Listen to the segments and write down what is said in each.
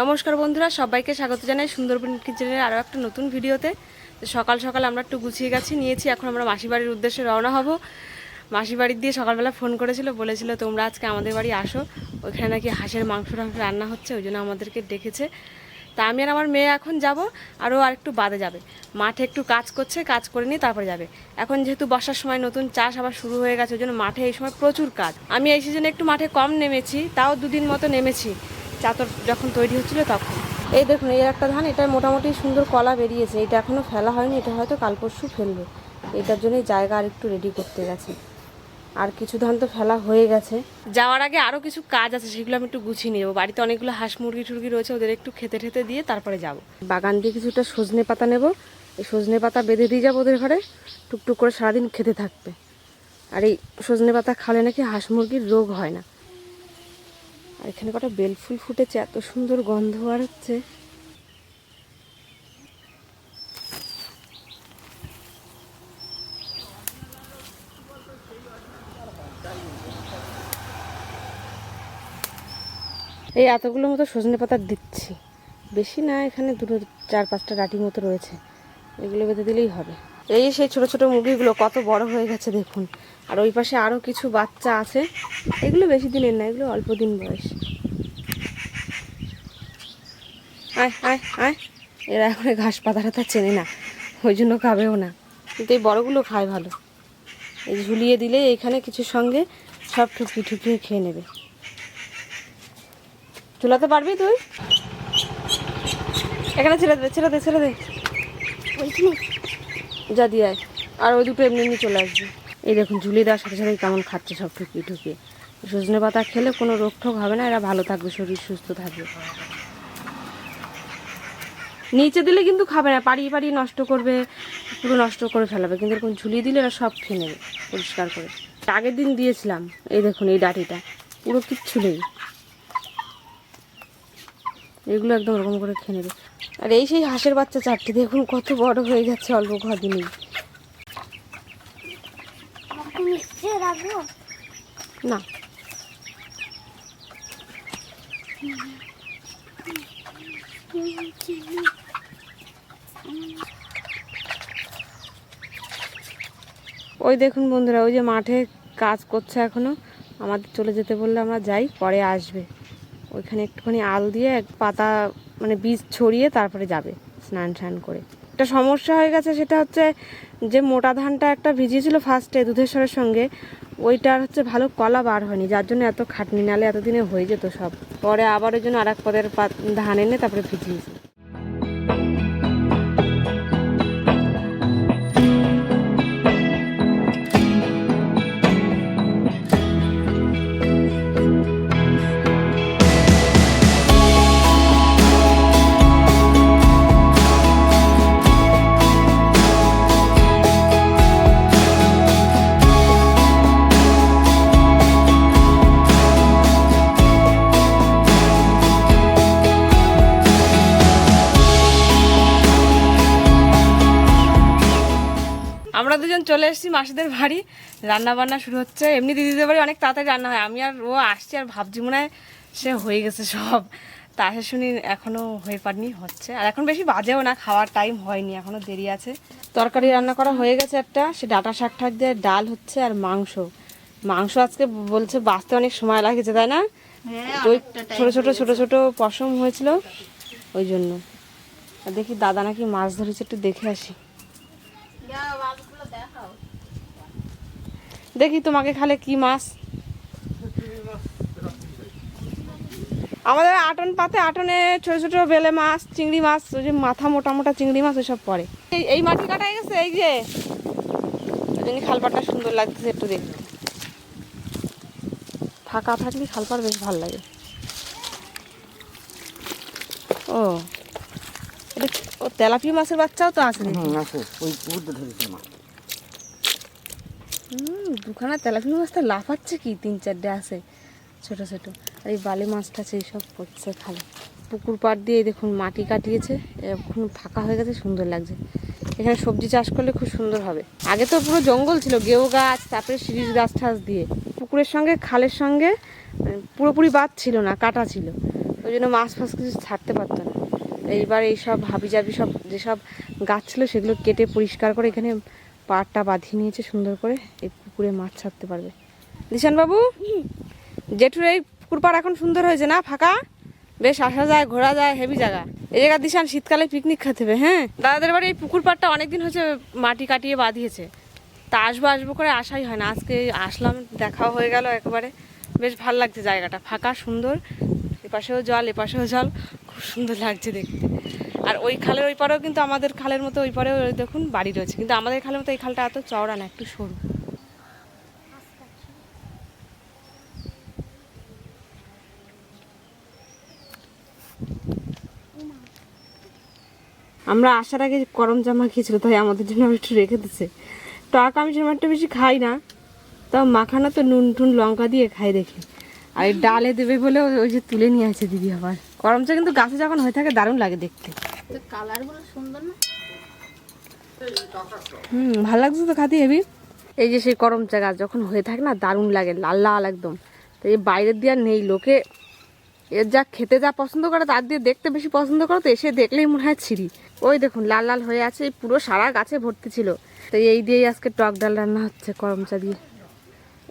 নমস্কার বন্ধুরা, সবাইকে স্বাগত জানাই সুন্দরবন কিচেনের আরও একটা নতুন ভিডিওতে। সকাল সকাল আমরা একটু গুছিয়ে গেছি, নিয়েছি, এখন আমরা মাসি বাড়ির উদ্দেশ্যে রওনা হব। মাসি বাড়ির দিয়ে সকালবেলা ফোন করেছিল, বলেছিল, তোমরা আজকে আমাদের বাড়ি আসো, ওইখানে নাকি হাঁসের মাংস টাংস রান্না হচ্ছে, ওই জন্য আমাদেরকে ডেকেছে। তা আমি আর আমার মেয়ে এখন যাব আরও আর একটু বাদে যাবে। মাঠে একটু কাজ করছে, কাজ করে নিয়ে তারপরে যাবে। এখন যেহেতু বর্ষার সময় নতুন চাষ আবার শুরু হয়ে গেছে, ওই জন্য মাঠে এই সময় প্রচুর কাজ। আমি এই সিজনে একটু মাঠে কম নেমেছি, তাও দুদিন মতো নেমেছি। চাতর যখন তৈরি হচ্ছিল তখন। এই দেখুন এই একটা ধান এটা মোটামুটি সুন্দর কলা বেরিয়েছে। এটা এখনও ফেলা হয়নি এটা হয়তো কাল পরশু ফেলবে। এটার জন্যই জায়গা আর একটু রেডি করতে গেছে। আর কিছু ধান তো ফেলা হয়ে গেছে। যাওয়ার আগে আরও কিছু কাজ আছে সেগুলো আমি একটু গুছিয়ে নিয়ে যাব বাড়িতে অনেকগুলো হাঁস মুরগি টুরগি রয়েছে ওদের একটু খেতে ঠেতে দিয়ে তারপরে যাব। বাগান দিয়ে কিছুটা সজনে পাতা নেব। এই সজনে পাতা বেঁধে দিয়ে যাব ওদের ঘরে। টুকটুক করে সারাদিন খেতে থাকবে আর এই সজনে পাতা খালে নাকি হাঁস মুরগির রোগ হয় না। আর এখানে কটা বেলফুল ফুটেছে, এত সুন্দর গন্ধ আর হচ্ছে এই এতগুলো মতো সজনে পাতা দিচ্ছি। বেশি না, এখানে দুটো, চার, পাঁচটা ডাটি মতো রয়েছে। এগুলো বেঁধে দিলেই হবে। এই সেই ছোট ছোট মুরগিগুলো, কত বড় হয়ে গেছে দেখুন। আর ওই পাশে আরও কিছু বাচ্চা আছে। এগুলো বেশি দিনের না এগুলো অল্প দিন বয়স। আয় আয় আয়। এরা এখন ঘাস পাতা টাতা চেনে না ওই জন্য খাবেও না। কিন্তু এই বড়গুলো খায় ভালো। এই ঝুলিয়ে দিলে এখানে কিছুর সঙ্গে সব ঠুকিয়ে ঠুকিয়ে খেয়ে নেবে। চুলাতে পারবি তুই? এখানে ছেড়ে দে ছেড়ে দে ছেড়ে দে। যা দিয়ে আয়। আর ওই দুটো এমনি এমনি চলে আসবে। এই দেখুন ঝুলি দেওয়ার সাথে সাথে কেমন খাচ্ছে সব ঠুকিয়ে ঠুকিয়ে সজনে পাতা খেলে কোনো রোগ ঠোক হবে না, এরা ভালো থাকবে, শরীর সুস্থ থাকবে। নিচে দিলে কিন্তু খাবে না, পাড়িয়ে পাড়িয়ে নষ্ট করবে, পুরো নষ্ট করে ফেলাবে। কিন্তু এরকম ঝুলিয়ে দিলে এরা সব খেয়ে নেবে, পরিষ্কার করে। আগের দিন দিয়েছিলাম, এই দেখুন, এই ডাটিটা। পুরো কিচ্ছু নেই। এগুলো একদম ওরকম করে খেয়ে নেবে। আর এই সেই হাঁসের বাচ্চা চারটে দেখুন, কত বড় হয়ে গেছে অল্প কদিনেই। না। ওই দেখুন বন্ধুরা, ওই যে মাঠে কাজ করছে এখনও। আমাদের চলে যেতে বললে আমরা যাই, পরে আসবে। ওইখানে একটুখানি আল দিয়ে এক পাতা মানে বীজ ছড়িয়ে তারপরে যাবে স্নান টান করে। একটা সমস্যা হয়ে গেছে সেটা হচ্ছে যে মোটা ধানটা একটা ভিজিয়েছিল ফার্স্টে দুধেশ্বরের সঙ্গে, ওইটার হচ্ছে ভালো কলা বার হয়নি, যার জন্য এত খাটনি, নালে এতদিনে হয়ে যেত সব। পরে আবার ওই জন্য আর এক পদের ধান এনে তারপরে ভিজিয়েছি। চলে এসেছি মাসিদের বাড়ি। রান্না বান্না শুরু হচ্ছে। এমনি দিদিদের বাড়ি অনেক তাড়াতাড়ি রান্না হয়। আমি আর ও আসছি আর ভাবছি মনে হয় সে হয়ে গেছে সব। তা সে শুনি এখনও হয়ে পারেনি হচ্ছে। আর এখন বেশি বাজেও না খাওয়ার টাইম হয়নি এখনও দেরি আছে। তরকারি রান্না করা হয়ে গেছে একটা। সে ডাটা শাক ঠাক দিয়ে ডাল হচ্ছে আর মাংস। মাংস আজকে বলছে বাঁচতে অনেক সময় লাগেছে তাই না? ওই ছোট ছোট ছোট ছোট পশম হয়েছিল ওই জন্য। দেখি দাদা নাকি মাছ ধরেছে একটু দেখে আসি। দেখি তোমাকে খালে কি মাছ। আমাদের আটন পাতে আটনে ছোট ছোট বেলে মাছ, চিংড়ি মাছ, ওই যে মাথা মোটা মোটা চিংড়ি মাছ ওইসব পড়ে। এই মাটি কাটা গেছে, এই যে। ওই সুন্দর লাগছে একটু দেখতে। ফাঁকা থাকলে খালপাড় বেশ ভালো লাগে। ও। এটা তেলাপিয়া মাছের বাচ্চাও তো আছে ওই ধরেছে মা। হুম দুখানা তেলাপিয়া মাছটা লাফাচ্ছে কি? তিন চারটে আছে, ছোট ছোট। আর এই বালি মাছটা সেই সব করছে খালে। পুকুর পাড় দিয়ে দেখুন মাটি কাটিয়েছে, এখন ফাঁকা হয়ে গেছে, সুন্দর লাগছে। এখানে সবজি চাষ করলে খুব সুন্দর হবে। আগে তো পুরো জঙ্গল ছিল, গেউ গাছ, তারপরে শিরিষ গাছ ঠাছ দিয়ে। পুকুরের সঙ্গে, খালের সঙ্গে মানে পুরোপুরি বাদ ছিল না, কাটা ছিল। ওই জন্য মাছ ফাছ কিছু ছাড়তে পারতো না। এইবার এইসব হাবি জাবি সব, যেসব গাছ ছিল, সেগুলো কেটে পরিষ্কার করে এখানে পাড়টা বাঁধিয়ে নিয়েছে সুন্দর করে। এই পুকুরে মাছ ছাড়তে পারবে। দিশান বাবু জেঠুর এই পুকুর পাড় এখন সুন্দর হয়েছে না? ফাঁকা? বেশ, আসা যায়, ঘোরা যায়, হেভি জায়গা। এই জায়গা দিশান শীতকালে পিকনিক খেতে হবে হ্যাঁ? দাদাদের বাড়ি এই পুকুর পাড়টা অনেকদিন হচ্ছে মাটি কাটিয়ে বাঁধিয়েছে। তা আসব আসব করে আসাই হয় না। আজকে আসলাম, দেখাও হয়ে গেল একেবারে। বেশ ভালো লাগছে জায়গাটা। ফাঁকা, সুন্দর। এপাশেও জল এপাশেও জল। খুব সুন্দর লাগছে দেখতে। আর ওই খালের ওই পারেও কিন্তু আমাদের খালের মতো ওই পারেও দেখুন বাড়ি রয়েছে। কিন্তু আমাদের খালের মতো এই খালটা এত চওড়া না, একটু সরু। আমরা আসার আগে গরম জামা খেয়েছিল তাই আমাদের জন্য একটু রেখে দিচ্ছে টক আমি সেরকম একটা বেশি খাই না তাও মাখানো তো নুন টুন লঙ্কা দিয়ে খাই দেখি। আর ডালে দেবে বলে ওই- যে তুলে নিয়ে আছে দিদি আবার। গরম চা কিন্তু গাছে যখন হয়ে থাকে দারুণ লাগে দেখতে। কালারগুলো সুন্দর না? হুম ভালো লাগছে তো খাতে হেবি? এই যে সেই করম চা গাছ যখন হয়ে থাকে না দারুণ লাগে লাল লাল একদম। তো এই বাইরের দিয়ে আর নেই লোকে এর যা খেতে যা পছন্দ করে তার দিয়ে দেখতে বেশি পছন্দ করে তো এসে দেখলেই মনে হয় ছিঁড়ি ওই দেখুন, লাল লাল হয়ে আছে পুরো সারা গাছে ভর্তি ছিল। তো এই দিয়েই আজকে টক ডাল রান্না হচ্ছে করম চা দিয়ে।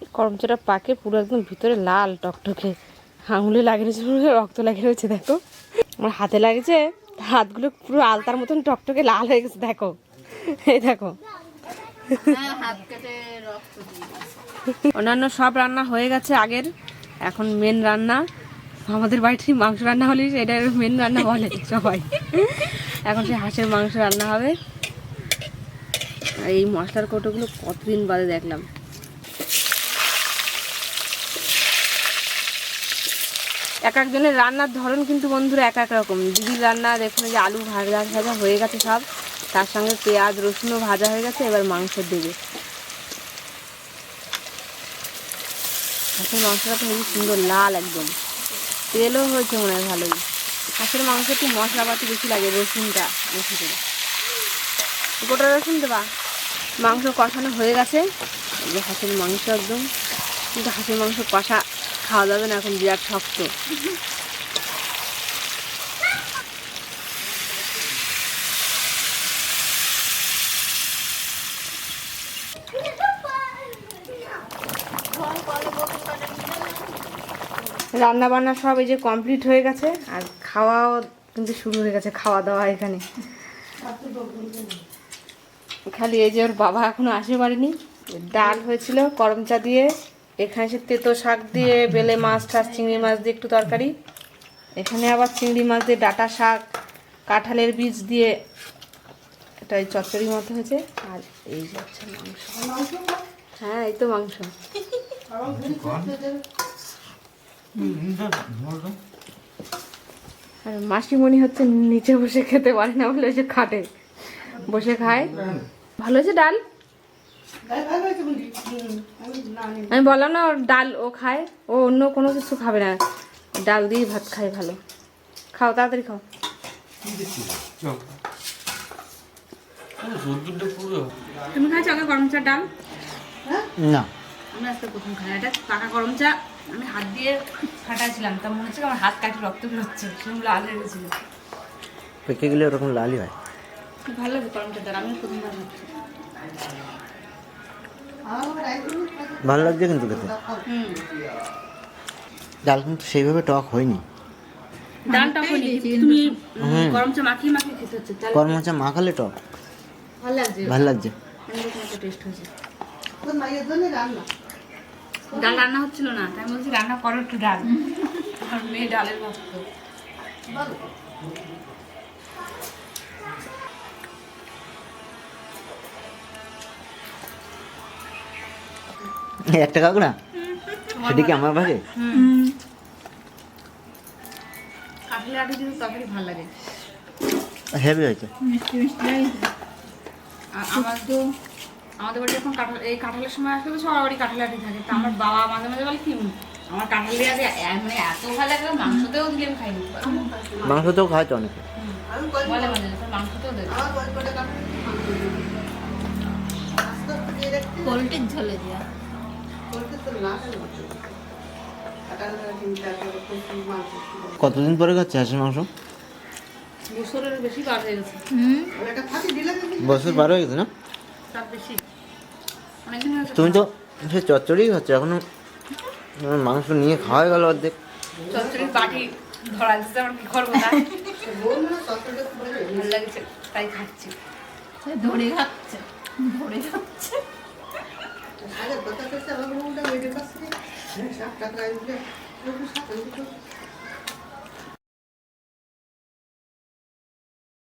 এই করম চাটা পাকে পুরো একদম ভিতরে লাল টকটকে। আঙুলে লাগিয়ে রয়েছে পুরো, রক্ত লাগিয়ে রয়েছে দেখো। আমার হাতে লাগেছে, হাতগুলো পুরো আলতার মতন টকটকে লাল হয়ে গেছে, দেখো। এই দেখো। অন্যান্য সব রান্না হয়ে গেছে আগের, এখন মেন রান্না। আমাদের বাড়িতে মাংস রান্না হলে এটা মেন রান্না বলে সবাই। এখন সে হাঁসের মাংস রান্না হবে। এই মশলার কৌটোগুলো কতদিন বাদে দেখলাম। এক একজনের রান্নার ধরন কিন্তু বন্ধুরা এক এক রকম। দিদির রান্না দেখুন যে আলু ভাজা ভাজা হয়ে গেছে সব। তার সঙ্গে পেঁয়াজ, রসুনও ভাজা হয়ে গেছে, এবার মাংস দেবে। হাঁসের মাংসটা তো হেবি সুন্দর, লাল একদম। তেলও হয়েছে মনে হয় ভালোই। হাঁসের মাংস একটু মশলাপাতি বেশি লাগে, রসুনটা বেশি করে। গোটা রসুন দেবা। মাংস কষানো হয়ে গেছে। যে হাঁসের মাংস একদম। কিন্তু হাঁসের মাংস কষা খাওয়া যাবে না, এখন বিরাট শক্ত। রান্না বান্না সব এই যে কমপ্লিট হয়ে গেছে, আর খাওয়াও কিন্তু শুরু হয়ে গেছে, খাওয়া দাওয়া এখানে। খালি এই যে ওর বাবা এখনও আসে পারেনি ডাল হয়েছিল করমচা দিয়ে, এখানে সে তেতো শাক দিয়ে, বেলে মাছ টাছ, চিংড়ি মাছ দিয়ে একটু তরকারি। এখানে আবার চিংড়ি মাছ দিয়ে ডাটা শাক, কাঁঠালের বীজ দিয়ে, এটা ওই চচ্চড়ি মতো হয়েছে, আর এই যে হচ্ছে মাংস। হ্যাঁ এই তো মাংস। আর মাসিমণি হচ্ছে নিচে বসে খেতে পারে না বলে যে খাটে বসে খায়। ভালো হয়েছে ডাল? আমি বললাম না ডাল ও খায় ও অন্য কোনো কিছু খাবে না। ডাল দিয়ে ভাত খায় ভালো। খাও তাড়াতাড়ি খাও। তুমি খাইছো আগে গরম চা ডাল? না। আজকে প্রথম খাই। এটা পাকা গরম চা। আমি হাত দিয়ে ফাটাইছিলাম তা মনে হচ্ছে আমার হাত কাটে রক্ত বেরোচ্ছে সেগুলো লাল হয়ে গেছিল। পেকে গেলে ওরকম লালই হয়? খুব ভালো লাগে গরম চা ডাল আমি প্রথমবার খাচ্ছি ভালো লাগছে কিন্তু খেতে? ডাল কিন্তু সেইভাবে টক হয়নি। ডালটা হয়নি তুমি গরম চা মাখিয়ে মাখিয়ে খেতে হচ্ছে তাহলে কর্মচা মাখালে টক? ভালো লাগছে। ভালো লাগছে। টেস্ট হয়েছে। ডাল রান্না হচ্ছিল না তাই বলছি রান্না করো একটু ডাল। আর মেয়ে ডালের ভক্ত। একটা কাকু না? সেটা কি আমার ভাগে? কাঠলে আটি কিন্তু তরকারি ভালো লাগে। হেভি হয়েছে। আর আমার তো আমাদের বাড়ি যখন কাঁঠাল এই কাঁঠালের সময় আসলে তো সবার বাড়ি কাঁঠাল আটি থাকে। তা আমার বাবা মাঝে মাঝে বলে কি আমার কাঁঠাল দিয়ে এ- মানে এত ভালো লাগে মাংসতেও দিলে আমি খাই নিতে পারব। মাংস তো খায় তো অনেকে। বলে মাঝে মাঝে মাংসতেও দেবে। পোলট্রির ঝোলে দিয়া। কতদিন পরে খাচ্ছে হাঁসের মাংস? বছরের বেশি বার হয়ে গেছে। বছর বারো হয়ে গেছে না? বেশি। তুমি তো সে চচ্চড়িই খাচ্ছ এখনও আমার মাংস নিয়ে খাওয়া গেল অর্ধেক। চচ্চড়ির বাটি ধরা দিচ্ছে আমার কি করব তাই ভালো লাগছে তাই খাচ্ছি। ধরে খাচ্ছে ধরে খাচ্ছে।